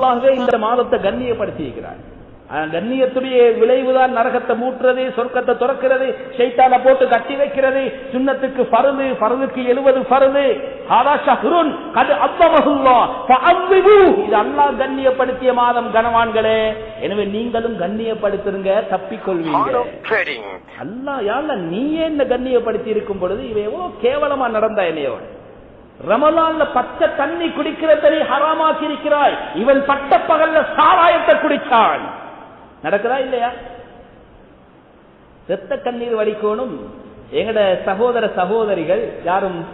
அல்லாஹ்வே இந்த மாதத்தை கண்ணியப்படுத்தி இருக்கிறார் கண்ணியத்துடைய விளைவுதான் நரகத்தை மூட்டுறது சொர்க்கத்தை துறக்கிறது ஷைத்தான போட்டு கட்டி வைக்கிறது சுண்ணத்துக்கு பருது பருதுக்கு எழுவது பருது இது அல்லாஹ் கண்ணியப்படுத்திய மாதம் கனவான்களே. எனவே நீங்களும் கண்ணியப்படுத்துங்க தப்பிக்கொள்வீங்க. அல்லாஹ் யாழ்ல நீயே என்ன கண்ணியப்படுத்தி இருக்கும் பொழுது எவ்வளவு கேவலமா நடந்தா என்னையோட? ரமலான்ல பச்சை தண்ணி குடிக்கிறதை ஹராமாக்கி இருக்கிறாய் இவன் பட்ட பகல்ல சாராயத்தை குடிச்சான். நடக்குதா இல்லையா? செத்த கண்ணீர் வடிக்கணும். எங்கட சகோதர சகோதரிகள் யாரும்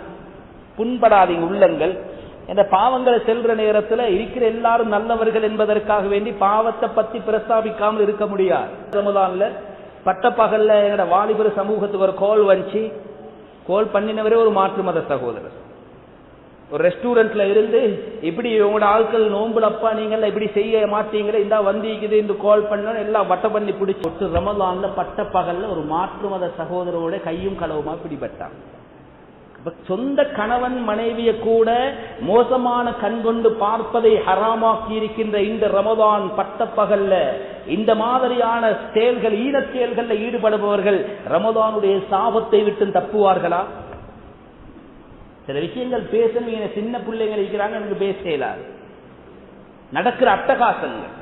புண்படாதீங்க உள்ளங்கள் இந்த பாவங்களை செல்ற நேரத்துல இருக்கிற எல்லாரும் நல்லவர்கள் என்பதற்காக வேண்டி பாவத்தை பத்தி பிரஸ்தாபிக்காமல் இருக்க முடியாது. ரமலான்ல பட்ட பகல்ல எங்கட வாலிபர் சமூகத்துக்கு ஒரு கோல் வந்துச்சு. கோல் பண்ணினவரே ஒரு மாற்று மத சகோதரர். ஒரு ரெஸ்டாரண்ட்ல இருந்து இப்படி இவங்களோட ஆட்கள் நோம்புலப்பா நீங்க இப்படி செய்ய மாட்டீங்களே இந்த வந்திக்குது இந்த கால் பண்ண எல்லாம் வட்ட பண்ணி பிடிச்சி ஒட்டு ரமலான்ல பட்ட பகல்ல ஒரு மாற்று மத சகோதரோட கையும் களவுமா பிடிபட்டான். சொந்த கணவன் மனைவிய கூட மோசமான கண் கொண்டு பார்ப்பதை ஹராமாக்கி இருக்கின்ற இந்த ரமதான் பட்ட பகல்ல இந்த மாதிரியான செயல்கள் ஈனச் செயல்கள்ல ஈடுபடுபவர்கள் ரமதானுடைய சாபத்தை விட்டு தப்புவார்களா? சில விஷயங்கள் பேசணும் என சின்ன பிள்ளைங்க இருக்கிறாங்க எனக்கு பேச இயலாது. நடக்கிற அட்டகாசங்கள்.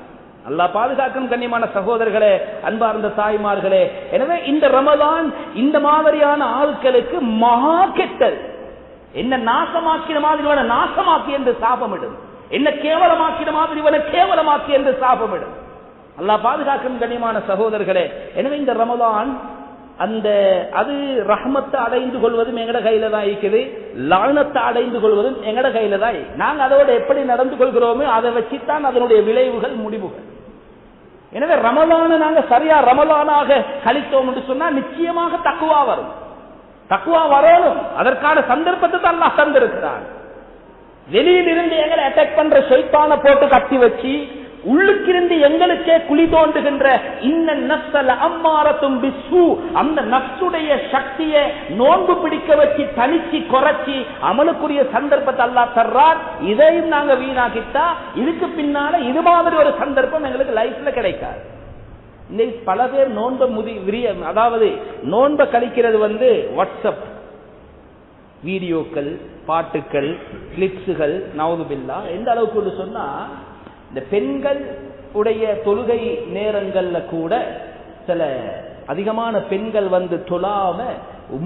நல்லா பாதுகாக்கும் கண்ணியமான சகோதரர்களே அன்பார்ந்த தாய்மார்களே எனவே இந்த ரமதான் இந்த மாதிரியான ஆட்களுக்கு மகா கெட்டல் என்ன நாசமாக்கின மாதிரி இவனை நாசமாக்கி என்று சாபமிடும். என்ன கேவலமாக்கிற மாதிரி இவனை கேவலமாக்கி என்று சாபமிடும். நல்லா பாதுகாக்கும் கண்ணியமான சகோதரர்களே எனவே இந்த ரமதான் அந்த அது ரஹ்மத்தை அடைந்து கொள்வதும் எங்கட கையில தான் இருக்குது. லாலத்தை அடைந்து கொள்வதும் எங்கட கையில தான். நாங்க அதோட எப்படி நடந்து கொள்கிறோமோ அதை வச்சுத்தான் அதனுடைய விளைவுகள் முடிவுகள். எனவே ரமலான நாங்க சரியா ரமலானாக கழித்தோம் என்று சொன்னா நிச்சயமாக தக்குவா வரும். தக்குவா வரணும். அதற்கான சந்தர்ப்பத்தை தான் நான் தந்திருக்கிறான். வெளியில் இருந்து எங்களை அட்டாக் பண்ற ஷைத்தான போட்டு கட்டி வச்சு உள்ளுக்கிருந்து எங்களுக்கே குழி தோண்டுகின்ற இந்த நப்சல அம்மாரத்தும் பிசு அந்த நப்சுடைய சக்தியை நோன்பு பிடிக்க வச்சு தனிச்சு குறைச்சி அமலுக்குரிய சந்தர்ப்பத்தை அல்லா தர்றார் இதையும் நாங்க வீணாக்கிட்டா இதுக்கு பின்னால இது மாதிரி ஒரு சந்தர்ப்பம் எங்களுக்கு லைஃப்ல கிடைக்காது. இன்னைக்கு பல பேர் நோன்ப முதி விரிய அதாவது நோன்ப கழிக்கிறது வந்து வாட்ஸ்அப் வீடியோக்கள் பாட்டுக்கள் கிளிப்ஸுகள் நவதுபில்லா எந்த அளவுக்கு சொன்னா இந்த பெண்கள் உடைய தொழுகை நேரங்கள்ல கூட சில அதிகமான பெண்கள் வந்து தொழாம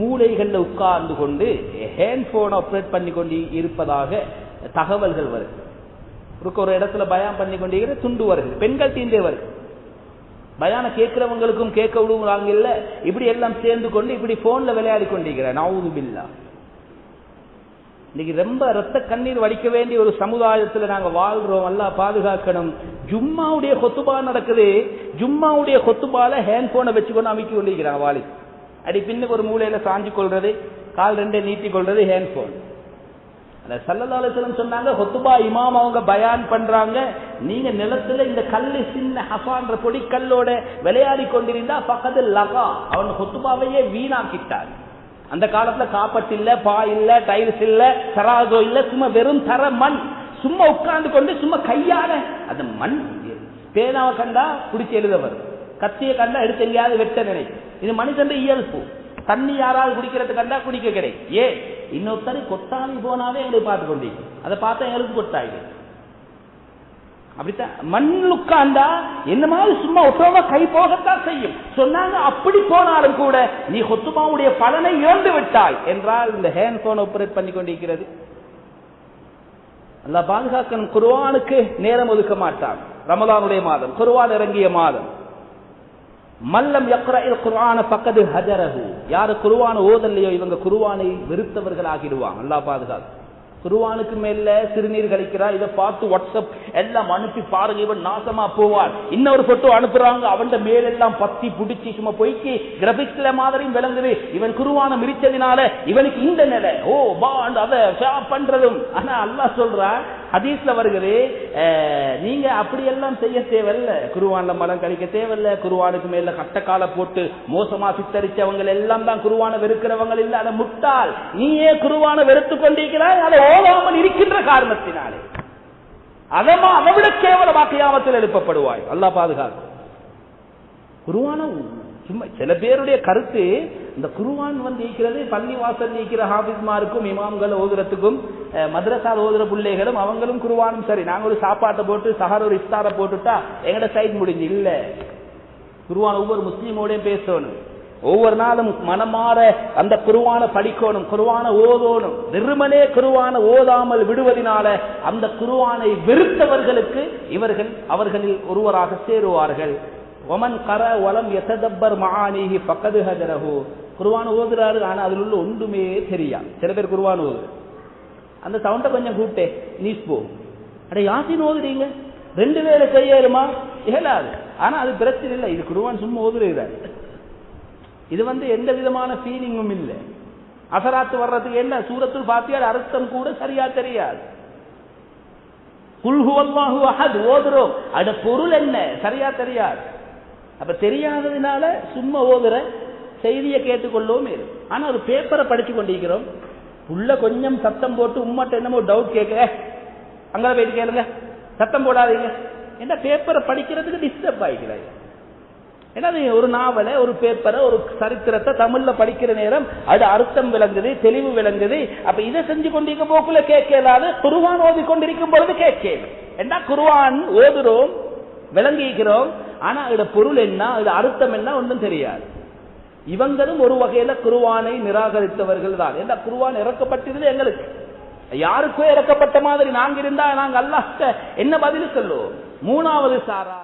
மூளைகள்ல உட்கார்ந்து கொண்டு ஹேண்ட் போன் ஆப்ரேட் பண்ணி கொண்டு இருப்பதாக தகவல்கள் வருது. ஒரு இடத்துல பயம் பண்ணி கொண்டிருக்கிற துண்டு வருது. பெண்கள் தீண்டே வருது. பயான கேட்கிறவங்களுக்கும் கேட்க விடுவாங்க இல்ல? இப்படி எல்லாம் சேர்ந்து கொண்டு இப்படி போன்ல விளையாடி கொண்டிருக்கிற நவுது இன்னைக்கு ரொம்ப ரத்த கண்ணீர் வடிக்க வேண்டிய ஒரு சமுதாயத்துல நாங்க வாழ்றோம். எல்லாம் பாதுகாக்கணும். ஜும்மாவுடைய கொத்துபா நடக்குது. ஜும்மாவுடைய கொத்துபால ஹேண்ட் போனை வச்சுக்கொண்டு அமைக்க கொண்டிருக்கிறாங்க வாலி. அடி பின்னுக்கு ஒரு மூலையில சாஞ்சு கொள்றது கால் ரெண்டே நீட்டி கொள்றது ஹேண்ட் போன் சல்லதாலத்திலும் சொன்னாங்க ஹொத்துபா இமாம் அவங்க பயான் பண்றாங்க. நீங்க நிலத்துல இந்த கல்லு சின்ன ஹசான்ற பொடி கல்லோட விளையாடி கொண்டிருந்தா பக்கத்தில் லகா. அவன் ஹொத்துபாவையே வீணாக்கிட்டார் அந்த காலத்துல காப்பட் இல்ல பா இல்ல டைல்ஸ் இல்ல சராகோ இல்ல சும்மா வெறும் தர மண். சும்மா உட்கார்ந்து கொண்டு சும்மா கையால. அந்த மண் பேனாவை கண்டா பிடிச்சி எழுத வரும் கத்திய கண்டா எடுத்து எங்கேயாவது வெட்ட நினைக்கும். இது மனுஷன் இயல்பு. தண்ணி யாராவது குடிக்கிறது கண்டா குடிக்க கிடைக்கும். ஏ இன்னொருத்தர் கொட்டாவி போனாவே எங்களுக்கு பார்த்து கொண்டீங்க. அதை பார்த்தா எங்களுக்கு கொட்டாயுது அப்படித்தான் மண் உட்கார்ந்தா என்ன மாதிரி சும்மா ஒட்டுறவங்க கை போகத்தான் செய்யும். சொன்னாங்க அப்படி போனாலும் கூட நீ கொத்துமாவுடைய பலனை இழந்து விட்டாய். என்றால் இந்த ஹேண்ட் போன் ஆப்ரேட் பண்ணி கொண்டிருக்கிறது. அல்ல பாதுகாக்கணும். குருவானுக்கு நேரம் ஒதுக்க மாட்டான். ரமலானுடைய மாதம் குருவான் இறங்கிய மாதம். மல்லம் யக்ரஇல் குர்ஆன பக்கது ஹஜரஹு. யாரு குருவான ஓதல்லையோ இவங்க குருவானை வெறுத்தவர்கள் ஆகிடுவாங்க அல்லாஹ் பாதுகாத்து குருவானுக்கு மேல சிறுநீர் கழிக்கிறா இதை பார்த்து வாட்ஸ்அப் எல்லாம் அனுப்பி பாருங்க இவன் நாசமா போவார் இன்னொரு போட்டோ அனுப்புறாங்க அவன் மேலெல்லாம் பத்தி புடிச்சு சும்மா போய்க்கு கிரபிக்கல மாதிரியும் விளங்குது. இவன் குருவான மிரிச்சதினால இவனுக்கு இந்த நிலை. ஓ பாண்ட் அதை பண்றதும். ஆனா அல்லா சொல்றான் ஹதீஸ்ல வருகிறது நீங்க அப்படியெல்லாம் செய்ய தேவையில்ல. குருவான்ல மலம் கழிக்க தேவையில்ல. குருவானுக்கு மேல கட்டக்கால போட்டு மோசமா சித்தரிச்சவங்க எல்லாம் தான் குருவான வெறுக்கிறவங்க இல்ல. அதை முட்டாள். நீயே குருவான வெறுத்து கொண்டிருக்கிறாய். அதை ஓதாமல் இருக்கின்ற காரணத்தினாலே. அதமா அதை விட கேவலமா கியாமத்தில் எழுப்பப்படுவாய். அல்லா பாதுகாக்கும். குருவான சும்மா சில பேருடைய கருத்து இந்த குருவான் வந்து நீக்கிறது பள்ளி வாசல் நீக்கிற ஹாபிஸ்மாருக்கும் இமாம்கள் ஓதுறதுக்கும் மதரசா ஓதுற பிள்ளைகளும் அவங்களும் குருவானும் சரி. நாங்கள் ஒரு சாப்பாட்டை போட்டு சஹர் ஒரு இஸ்தாரை போட்டுட்டா எங்கட சைட் முடிஞ்சு. இல்ல. குருவான் ஒவ்வொரு முஸ்லீமோடையும் பேசணும். ஒவ்வொரு நாளும் மனமாற அந்த குருவான படிக்கணும் குருவான ஓதோனும் வெறுமனே குருவான ஓதாமல் விடுவதனால அந்த குருவானை வெறுத்தவர்களுக்கு இவர்கள் அவர்களில் ஒருவராக சேருவார்கள். ஒமன் கர வலம் எசதப்பர் மகானிகி பக்கது குருவான ஓதுறாரு ஆனா அதில் உள்ள ஒன்றுமே தெரியா சில பேர் குருவான ஓதுறாரு. அந்த சவுண்டை கொஞ்சம் கூப்பிட்டே நீஸ் போ. அட யாசின் ஓதுறீங்க ரெண்டு வேலை செய்யலுமா? இயலாது. ஆனா அது பிரச்சனை இல்லை. இது குருவான் சும்மா ஓதுறாரு இது வந்து எந்த விதமான ஃபீலிங்கும் இல்லை. அசராத்து வர்றதுக்கு என்ன? சூரத்துல் பாத்தியார் அர்த்தம் கூட சரியா தெரியாது. குல்ஹு அஹத் ஓதுறோம். அட பொருள் என்ன? சரியா தெரியாது. அப்ப தெரியாததுனால சும்மா ஓதுற செய்தியை கேட்டுக்கொள்ளவும் இரு ஆனா ஒரு பேப்பரை படிச்சு கொண்டிருக்கிறோம். உள்ள கொஞ்சம் சத்தம் போட்டு உம்மட்ட என்னமோ டவுட் கேட்க. அங்கே போயிட்டு கேளுங்க. சத்தம் போடாதீங்க. என்ன பேப்பரை படிக்கிறதுக்கு டிஸ்டர்ப் ஆகிக்கிறாய் ஏன்னா ஒரு நாவலை ஒரு பேப்பரை ஒரு சரித்திரத்தை தமிழ்ல படிக்கிற நேரம் அது அர்த்தம் விளங்குது தெளிவு விளங்குது. அப்ப இதை செஞ்சு கொண்டிருக்க போக்குல கேட்கலாது குருவான் ஓதி கொண்டிருக்கும் பொழுது கேட்கல என்ன குருவான் ஓதுறோம் விளங்கிக்கிறோம் ஆனா இதோட பொருள் என்ன இது அர்த்தம் என்ன ஒன்றும் தெரியாது. இவங்களும் ஒரு வகையில குருவானை நிராகரித்தவர்கள் தான் என்ன குருவான் இறக்கப்பட்டிருந்தது எங்களுக்கு? யாருக்கோ இறக்கப்பட்ட மாதிரி நாங்க இருந்தா நாங்க அல்லாஹ்ட்ட என்ன பதில் சொல்லுவோம் மூணாவது சாரா